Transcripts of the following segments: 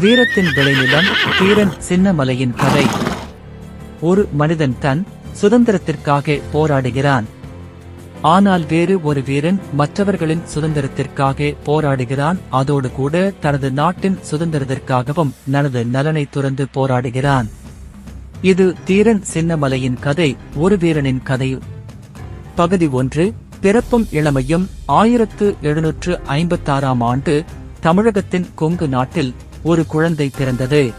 வீரத்தின் விளைநிலம் தீரன் சின்னமலையின் கதை. ஒரு மனிதன் தன் சுதந்திரத்திற்காக போராடுகிறான். ஆனால் வேறு ஒரு வீரன் மற்றவர்களின் சுதந்திரத்திற்காக போராடுகிறான். அதோடு கூட தனது நாட்டின் சுதந்திரத்திற்காகவும் தனது நலனை துறந்து போராடுகிறான். இது தீரன் சின்னமலையின் கதை ஒரு வீரனின் கதை. பகுதி ஒன்று பிறப்பும் இளமையும் ஆயிரத்து எழுநூற்று ஐம்பத்தாறாம் ஆண்டு தமிழகத்தின் கொங்கு நாட்டில் ஒரு குழந்தை பிறந்தது.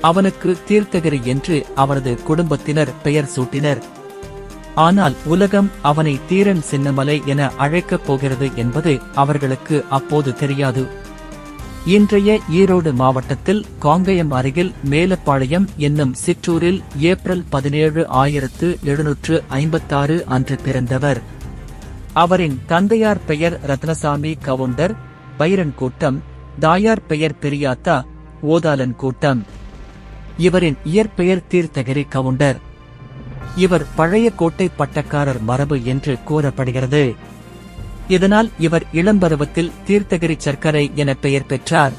அவனுக்கு தீர்த்தகிரி என்று அவரது குடும்பத்தினர் பெயர் சூட்டினர். ஆனால் உலகம் அவனை தீரன் சின்னமலை என அழைக்கப் போகிறது என்பது அவர்களுக்கு அப்போது தெரியாது. இன்றைய ஈரோடு மாவட்டத்தில் காங்கயம் அருகில் மேலப்பாளையம் என்னும் சிற்றூரில் ஏப்ரல் பதினேழு ஆயிரத்து எழுநூற்று ஐம்பத்தாறு அன்று பிறந்தவர். அவரின் தந்தையார் பெயர் ரத்னசாமி கவுண்டர் பைரன் கூட்டம் தாயார் பெயர் பெரியாத்தா ஓதாலன் கூட்டம். இவரின் இயற்பெயர் தீர்த்தகிரி கவுண்டர். இவர் பழைய கோட்டை பட்டக்காரர் மரபு என்று கூறப்படுகிறது. இதனால் இவர் இளம்பருவத்தில் தீர்த்தகிரி சர்க்கரை என பெயர் பெற்றார்.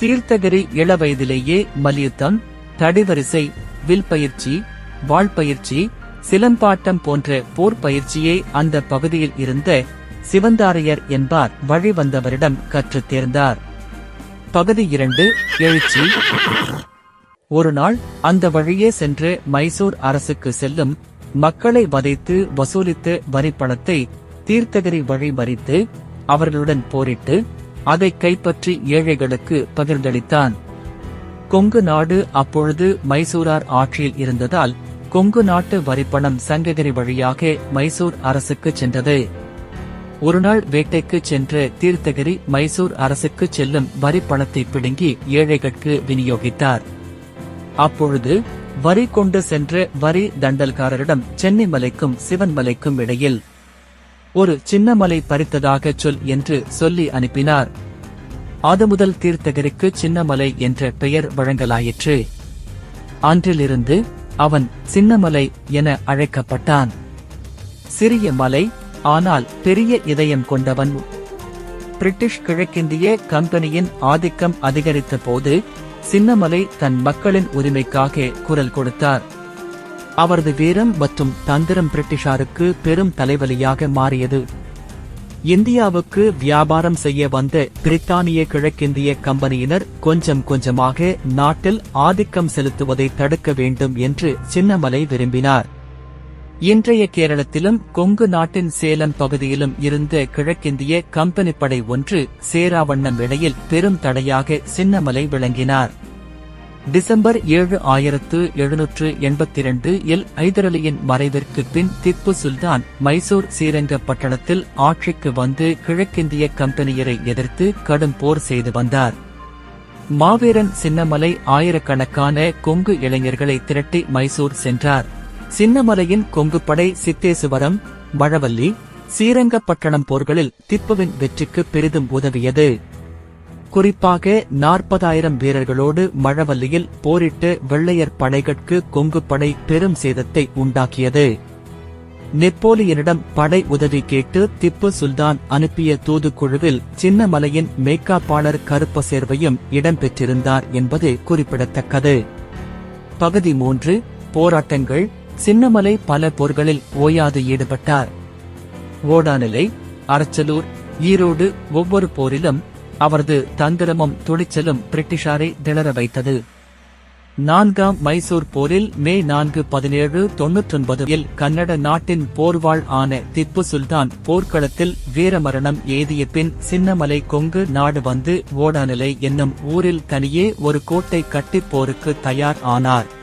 தீர்த்தகிரி இளவயதிலேயே மல்யுத்தம் தடிவரிசை வில் பயிற்சி வாழ்பயிற்சி சிலம்பாட்டம் போன்ற போர் பயிற்சியை அந்த பகுதியில் இருந்த சிவந்தாரையர் என்பார் வழி வந்தவரிடம் கற்றுத் தேர்ந்தார். பகுதி இரண்டு எழுச்சி. ஒரு நாள் அந்த வழியே சென்று மைசூர் அரசுக்கு செல்லும் மக்களை வதைத்து வசூலித்த வரிப்பணத்தை தீர்த்தகிரி வழி மறித்து அவர்களுடன் போரிட்டு அதை கைப்பற்றி ஏழைகளுக்கு பகிர்ந்தளித்தான். கொங்கு நாடு அப்பொழுது மைசூரார் ஆட்சியில் இருந்ததால் கொங்கு நாட்டு வரிப்பணம் சங்ககிரி வழியாக மைசூர் அரசுக்கு சென்றது. ஒருநாள் வேட்டைக்கு சென்ற தீர்த்தகிரி மைசூர் அரசுக்கு செல்லும் வரி பணத்தை பிடுங்கி ஏழைகளுக்கு விநியோகித்தார். அப்பொழுது வரி கொண்டு சென்ற வரி தண்டல்காரரிடம் சென்னை மலைக்கும் சிவன் மலைக்கும் இடையில் ஒரு சின்ன மலை பறித்ததாக சொல் என்று சொல்லி அனுப்பினார். அது முதல் தீர்த்தகிரிக்கு சின்னமலை என்ற பெயர் வழங்கலாயிற்று. அன்றிலிருந்து அவன் சின்னமலை என அழைக்கப்பட்டான். சிறிய மலை ஆனால் பெரிய இதயம் கொண்டவன். பிரிட்டிஷ் கிழக்கிந்திய கம்பெனியின் ஆதிக்கம் அதிகரித்த போது சின்னமலை தன் மக்களின் உரிமைக்காக குரல் கொடுத்தார். அவரது வீரம் மற்றும் தந்திரம் பிரிட்டிஷாருக்கு பெரும் தலைவலியாக மாறியது. இந்தியாவுக்கு வியாபாரம் செய்ய வந்த பிரித்தானிய கிழக்கிந்திய கம்பெனியினர் கொஞ்சம் கொஞ்சமாக நாட்டில் ஆதிக்கம் செலுத்துவதை தடுக்க வேண்டும் என்று சின்னமலை விரும்பினார். இன்றைய கேரளத்திலும் கொங்கு நாட்டின் சேலம் பகுதியிலும் இருந்த கிழக்கிந்திய கம்பெனி படை ஒன்று சேராவண்ணம் இடையில் பெரும் தடையாக சின்னமலை விளங்கினார். டிசம்பர் ஏழு ஆயிரத்து எழுநூற்று எண்பத்தி இரண்டு இல் ஐதரலியின் மறைவிற்கு பின் திப்பு சுல்தான் மைசூர் ஸ்ரீரங்கப்பட்டணத்தில் ஆட்சிக்கு வந்து கிழக்கிந்திய கம்பெனியரை எதிர்த்து கடும் போர் செய்து வந்தார். மாவீரன் சின்னமலை ஆயிரக்கணக்கான கொங்கு இளைஞர்களை திரட்டி மைசூர் சென்றார். சின்னமலையின் கொங்குப்படை சித்தேசுவரம் மழவல்லி ஸ்ரீரங்கப்பட்டணம் போர்களில் திப்புவின் வெற்றிக்கு பெரிதும் உதவியது. குறிப்பாக நாற்பதாயிரம் வீரர்களோடு மழவல்லியில் போரிட்டு வெள்ளையர் படைகளுக்கு கொங்குப்படை பெரும் சேதத்தை உண்டாக்கியது. நெப்போலியனிடம் படை உதவி கேட்டு திப்பு சுல்தான் அனுப்பிய தூதுக்குழுவில் சின்னமலையின் மேய்க்காப்பாளர் கருப்ப சேர்வையும் இடம்பெற்றிருந்தார் என்பது குறிப்பிடத்தக்கது. பகுதி மூன்று போராட்டங்கள் சின்னமலை பல போர்களில் ஓயாது ஈடுபட்டார். ஓடாநிலை அரச்சலூர் ஈரோடு ஒவ்வொரு போரிலும் அவரது தந்திரமும் துணிச்சலும் பிரிட்டிஷாரை திளற வைத்தது. நான்காம் மைசூர் போரில் மே நான்கு பதினேழு தொன்னூற்றொன்பதில் கன்னட நாட்டின் போர்வாள் ஆன திப்பு சுல்தான் போர்க்களத்தில் வீரமரணம் எய்திய பின் சின்னமலை கொங்கு நாடு வந்து ஓடாநிலை என்னும் ஊரில் தனியே ஒரு கோட்டை கட்டிப் போருக்கு தயார் ஆனார்.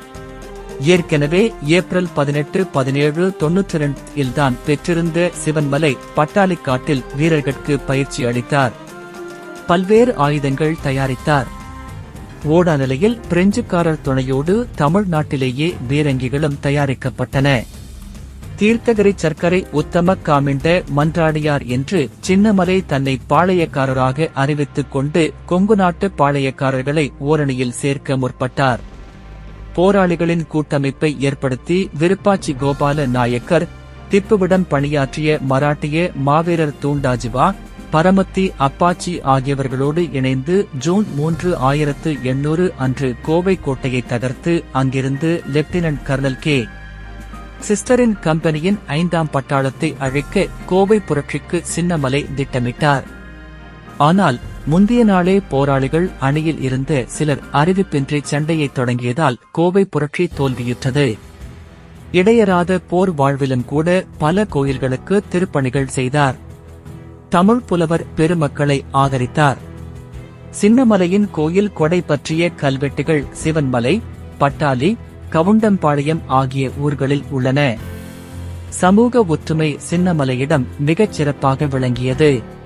ஏற்கனவே ஏப்ரல் பதினெட்டு பதினேழு தொன்னூற்றி ரெண்டில் தான் பெற்றிருந்த சிவன்மலை பட்டாளிக்காட்டில் வீரர்களுக்கு பயிற்சி அளித்தார். பல்வேறு ஆயுதங்கள் தயாரித்தார். ஓடாநிலையில் பிரெஞ்சுக்காரர் துணையோடு தமிழ்நாட்டிலேயே பீரங்கிகளும் தயாரிக்கப்பட்டன. தீர்த்தகிரி சர்க்கரை உத்தம காமிண்ட மன்றாடியார் என்று சின்னமலை தன்னை பாளையக்காரராக அறிவித்துக் கொண்டு கொங்கு நாட்டு பாளையக்காரர்களை ஓரணியில் சேர்க்க முற்பட்டார். போராளிகளின் கூட்டமைப்பை ஏற்படுத்தி விருப்பாச்சி கோபால நாயக்கர் திப்புவிடம் பணியாற்றிய மராட்டிய மாவீரர் தூண்டாஜிவா பரமத்தி அப்பாச்சி ஆகியவர்களோடு இணைந்து ஜூன் மூன்று ஆயிரத்து எண்ணூறு அன்று கோவை கோட்டையை தகர்த்து அங்கிருந்து லெப்டினன்ட் கர்னல் கே. சிஸ்டரின் கம்பெனியின் ஐந்தாம் பட்டாளத்தை அழைக்க கோவை புரட்சிக்கு சின்னமலை திட்டமிட்டார். ஆனால் முந்தைய நாளே போராளிகள் அணியில் இருந்து சிலர் அறிவிப்பின்றி சண்டையை தொடங்கியதால் கோவை புரட்சி தோல்வியுற்றது. இடையராத போர் வாழ்விலும் கூட பல கோயில்களுக்கு திருப்பணிகள் செய்தார். தமிழ் புலவர் பெருமக்களை ஆதரித்தார். சின்னமலையின் கோயில் கொடை பற்றிய கல்வெட்டுகள் சிவன்மலை பட்டாளி கவுண்டம்பாளையம் ஆகிய ஊர்களில் உள்ளன. சமூக ஒற்றுமை சின்னமலையிடம் மிகச் சிறப்பாக விளங்கியது.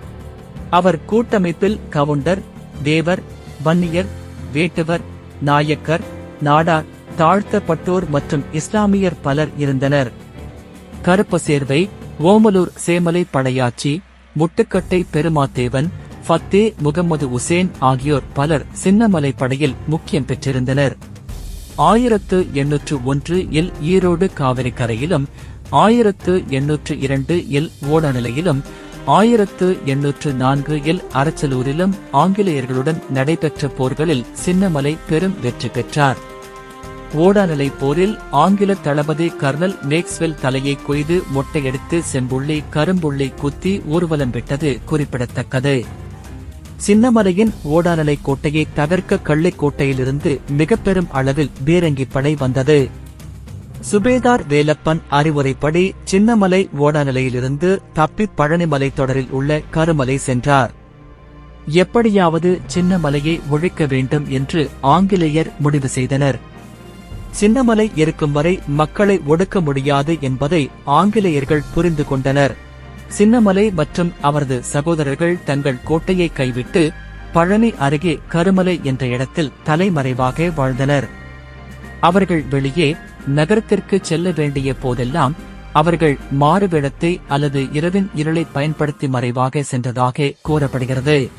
அவர் கூட்டமைப்பில் கவுண்டர் தேவர் வன்னியர் வேட்டுவர் நாயக்கர் நாடார் தாழ்த்தப்பட்டோர் மற்றும் இஸ்லாமியர் பலர் இருந்தனர். கருப்ப சேர்வை ஓமலூர் சேமலை படையாச்சி முட்டுக்கட்டை பெருமாத்தேவன் ஃபத்தே முகமது உசேன் ஆகியோர் பலர் சின்னமலை படையில் முக்கியம் பெற்றிருந்தனர். ஆயிரத்து எண்ணூற்று ஒன்று இல் ஈரோடு காவிரி கரையிலும் ஆயிரத்து எண்ணூற்று இரண்டு இல் ஓடநிலையிலும் ஆயிரத்து எண்ணூற்று நான்கு இல் அரச்சலூரிலும் ஆங்கிலேயர்களுடன் நடைபெற்ற போர்களில் சின்னமலை பெரும் வெற்றி பெற்றார். ஓடாநிலை போரில் ஆங்கில தளபதி கர்னல் மேக்ஸ்வெல் தலையை கொய்து மொட்டையடித்து செம்புள்ளி கரும்புள்ளி குத்தி ஊர்வலம் விட்டது குறிப்பிடத்தக்கது. சின்னமலையின் ஓடாநிலை கோட்டையை தகர்க்க கள்ளிக்கோட்டையிலிருந்து மிக பெரும் அளவில் பீரங்கி படை வந்தது. சுபேதார் வேலப்பன் அறிவுரைப்படி சின்னமலை ஓடாநிலையிலிருந்து தப்பி பழனிமலை தொடரில் உள்ள கருமலை சென்றார். எப்படியாவது சின்னமலையை ஒழிக்க வேண்டும் என்று ஆங்கிலேயர் முடிவு செய்தனர். சின்னமலை இருக்கும் வரை மக்களை ஒடுக்க முடியாது என்பதை ஆங்கிலேயர்கள் புரிந்து கொண்டனர். சின்னமலை மற்றும் அவரது சகோதரர்கள் தங்கள் கோட்டையை கைவிட்டு பழனி அருகே கருமலை என்ற இடத்தில் தலைமறைவாக வாழ்ந்தனர். அவர்கள் வெளியே நகரத்திற்கு செல்ல வேண்டிய போதெல்லாம் அவர்கள் மாறுவேடத்தை அல்லது இரவின் இருளை பயன்படுத்தி மறைவாக சென்றதாக கூறப்படுகிறது.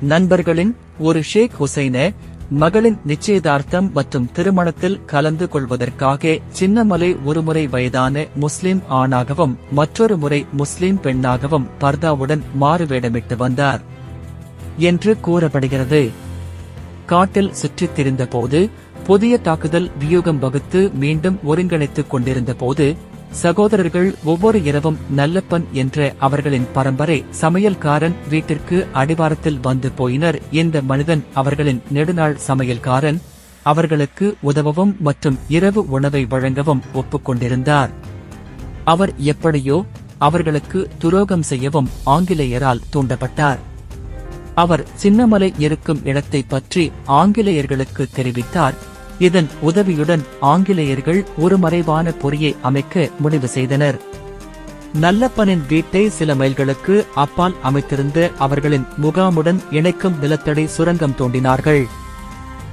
நண்பர்களின் ஒரு ஷேக் ஹுசைன மகளின் நிச்சயதார்த்தம் மற்றும் திருமணத்தில் கலந்து கொள்வதற்காக சின்னமலை ஒருமுறை வயதான முஸ்லிம் ஆணாகவும் மற்றொரு முறை முஸ்லிம் பெண்ணாகவும் பர்தாவுடன் மாறுவேடமிட்டு வந்தார். என்று கூறப்படுகிறது. காட்டில் சுற்றித் திரிந்த போது புதிய தாக்குதல் வியூகம் வகுத்து மீண்டும் ஒருங்கிணைத்துக் கொண்டிருந்த போது சகோதரர்கள் ஒவ்வொரு இரவும் நல்லப்பன் என்ற அவர்களின் பரம்பரை சமையல்காரன் வீட்டிற்கு அடிவாரத்தில் வந்து போயினர். இந்த மனிதன் அவர்களின் நெடுநாள் சமையல்காரன். அவர்களுக்கு உதவவும் மற்றும் இரவு உணவை வழங்கவும் ஒப்புக்கொண்டிருந்தார் அவர் எப்படியோ அவர்களுக்கு துரோகம் செய்யவும் ஆங்கிலேயரால் தூண்டப்பட்டார். அவர் சின்னமலை இருக்கும் இடத்தை பற்றி ஆங்கிலேயர்களுக்கு தெரிவித்தார். இதன் உதவியுடன் ஆங்கிலேயர்கள் ஒரு மறைவான பொறியை அமைக்க முடிவு செய்தனர். நல்லப்பனின் வீட்டை சில மைல்களுக்கு அப்பால் அமைத்திருந்த அவர்களின் முகாமுடன் இணைக்கும் நிலத்தடி சுரங்கம் தோண்டினார்கள்.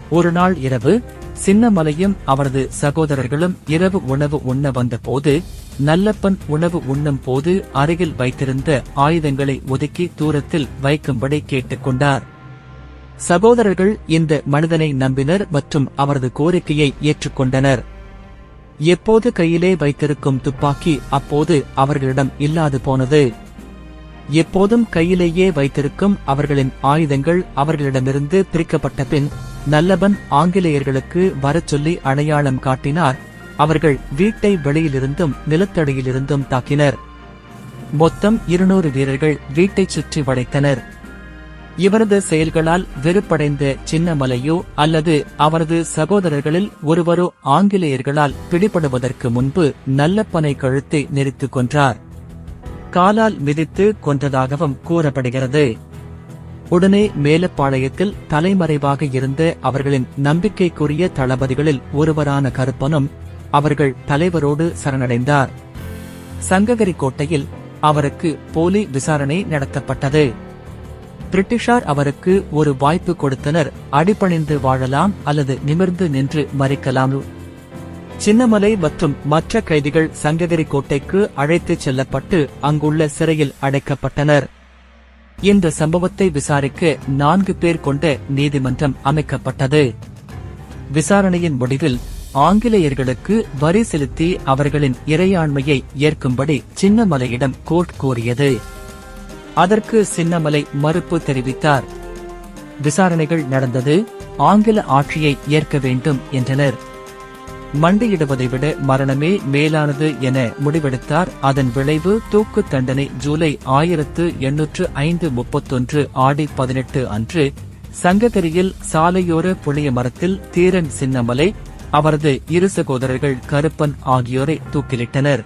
ஒரு நாள் இரவு சின்னமலையும் அவரது சகோதரர்களும் இரவு உணவு உண்ண வந்தபோது நல்லப்பன் உணவு உண்ணும் போது அருகில் வைத்திருந்த ஆயுதங்களை ஒதுக்கி தூரத்தில் வைக்கும்படி கேட்டுக்கொண்டார். சகோதரர்கள் இந்த மனிதனை நம்பினர் மற்றும் அவரது கோரிக்கையை ஏற்றுக்கொண்டனர். எப்போது கையிலே வைத்திருக்கும் துப்பாக்கி அப்போது அவர்களிடம் இல்லாது போனது. எப்போதும் கையிலேயே வைத்திருக்கும் அவர்களின் ஆயுதங்கள் அவர்களிடமிருந்து பிரிக்கப்பட்ட பின் நல்லபன் ஆங்கிலேயர்களுக்கு வரச் சொல்லி அடையாளம் காட்டினார். அவர்கள் வீட்டை வெளியிலிருந்தும் நிலத்தடியிலிருந்தும் தாக்கினர். மொத்தம் இருநூறு வீரர்கள் வீட்டைச் சுற்றி வளைத்தனர். இவரது செயல்களால் வெறுப்படைந்த சின்னமலையோ அல்லது அவரது சகோதரர்களில் ஒருவரோ ஆங்கிலேயர்களால் பிடிபடுவதற்கு முன்பு நல்லப்பனை கழுத்தை நெரித்துக் கொன்றார். காலால் மிதித்து கொன்றதாகவும் கூறப்படுகிறது. உடனே மேலப்பாளையத்தில் தலைமறைவாக இருந்த அவர்களின் நம்பிக்கைக்குரிய தளபதிகளில் ஒருவரான கருப்பனும் அவர்கள் தலைவரோடு சரணடைந்தார். சங்ககிரி கோட்டையில் அவருக்கு போலி விசாரணை நடத்தப்பட்டது. பிரிட்டிஷார் அவருக்கு ஒரு வாய்ப்பு கொடுத்தனர். அடிபணிந்து வாழலாம் அல்லது நிமிர்ந்து நின்று மறிக்கலாம். சின்னமலை மற்றும் மற்ற கைதிகள் சங்ககிரி கோட்டைக்கு அழைத்துச் செல்லப்பட்டு அங்குள்ள சிறையில் அடைக்கப்பட்டனர். இந்த சம்பவத்தை விசாரிக்க நான்கு பேர் கொண்ட நீதிமன்றம் அமைக்கப்பட்டது. விசாரணையின் முடிவில் ஆங்கிலேயர்களுக்கு வரி செலுத்தி அவர்களின் இறையாண்மையை ஏற்கும்படி சின்னமலையிடம் கோர்ட் கோரியது. அதற்கு சின்னமலை மறுப்பு தெரிவித்தார். விசாரணைகள் நடந்தது. ஆங்கில ஆட்சியை ஏற்க வேண்டும் என்றனர். மண்டியிடுவதை விட மரணமே மேலானது என முடிவெடுத்தார். அதன் விளைவு தூக்கு தண்டனை ஜூலை ஆயிரத்து எண்ணூற்று ஐந்து முப்பத்தொன்று ஆடி பதினெட்டு அன்று சங்ககிரியில் சாலையோர புளிய மரத்தில் தீரன் சின்னமலை அவரது இரு சகோதரர்கள் கருப்பன் ஆகியோரை தூக்கிலிட்டனர்.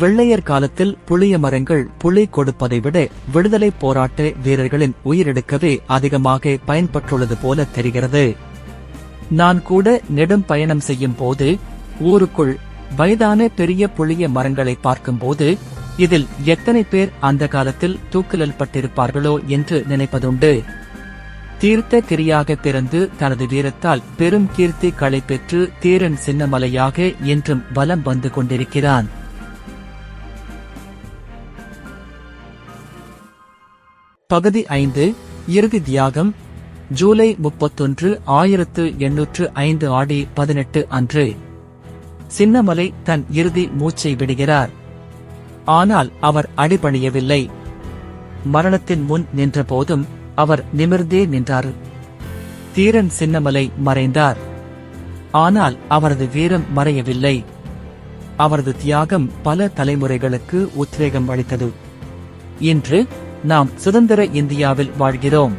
வெள்ளையர் காலத்தில் புளிய மரங்கள் புளி கொடுப்பதை விட விடுதலை போராட்ட வீரர்களின் உயிரெடுக்கவே அதிகமாக பயன்பட்டுள்ளது போல தெரிகிறது. நான் கூட நெடும் பயணம் செய்யும் போது ஊருக்குள் வயதான பெரிய புளிய மரங்களை பார்க்கும்போது இதில் எத்தனை பேர் அந்த காலத்தில் தூக்கிலப்பட்டிருப்பார்களோ என்று நினைப்பதுண்டு. தீர்த்த கிரியாக பிறந்து தனது வீரத்தால் பெரும் கீர்த்தி களை பெற்று தீரன் சின்னமலையாக என்றும் வலம் வந்து கொண்டிருக்கிறான். பகுதி ஐந்து இறுதி தியாகம் ஜூலை முப்பத்தொன்று ஆயிரத்து எண்ணூற்று ஐந்து ஆடி பதினெட்டு அன்று. சின்னமலை தன் இறுதி மூச்சை விடுகிறார். ஆனால் அவர் அடிபணியவில்லை. மரணத்தின் முன் நின்றபோதும் அவர் நிமிர்ந்தே நின்றார். தீரன் சின்னமலை மறைந்தார். ஆனால் அவரது வீரம் மறையவில்லை. அவரது தியாகம் பல தலைமுறைகளுக்கு உத்வேகம் அளித்தது. இன்று நாம் சுதந்திர இந்தியாவில் வாழ்கிறோம்.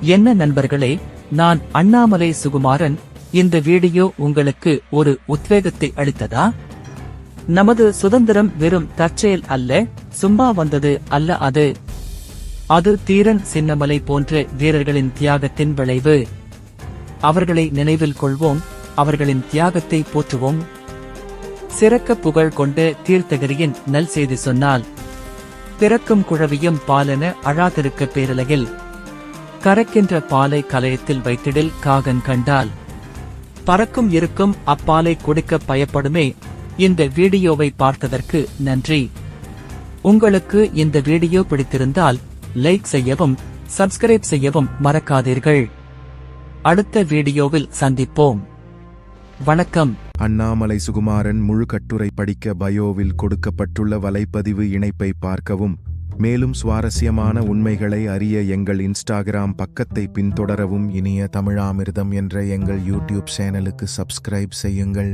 என்ன நண்பர்களே நான் அண்ணாமலை சுகுமாரன். இந்த வீடியோ உங்களுக்கு ஒரு உத்வேகத்தை அளித்ததா? நமது சுதந்திரம் வெறும் தற்செயல் அல்ல சும்மா வந்தது அல்ல அது. அது தீரன் சின்னமலை போன்ற வீரர்களின் தியாகத்தின் விளைவு. அவர்களை நினைவில் கொள்வோம் அவர்களின் தியாகத்தை போற்றுவோம். சிறக்க புகழ் கொண்ட தீர்த்தகிரியின் நல் செய்தி சொன்னால் பிறக்கும் குழவியும் பாலென அழாதிருக்க பேரலையில். கறக்கின்ற பாலை கலயத்தில் வைத்திடில் காகன் கண்டால். பறக்கும் இருக்கும் அப்பாலை கொடுக்க பயப்படுமே. இந்த வீடியோவை பார்த்ததற்கு நன்றி. உங்களுக்கு இந்த வீடியோ பிடித்திருந்தால் லைக் செய்யவும் சப்ஸ்கிரைப் செய்யவும் மறக்காதீர்கள். அடுத்த வீடியோவில் சந்திப்போம். வணக்கம். அண்ணாமலை சுகுமாரன் முழு கட்டுரை படிக்க பயோவில் கொடுக்கப்பட்டுள்ள வலைப்பதிவு இணைப்பை பார்க்கவும் மேலும் சுவாரஸ்யமான உண்மைகளை அறிய எங்கள் இன்ஸ்டாகிராம் பக்கத்தை பின்தொடரவும் இனிய தமிழாமிர்தம் என்ற எங்கள் யூடியூப் சேனலுக்கு சப்ஸ்கிரைப் செய்யுங்கள்.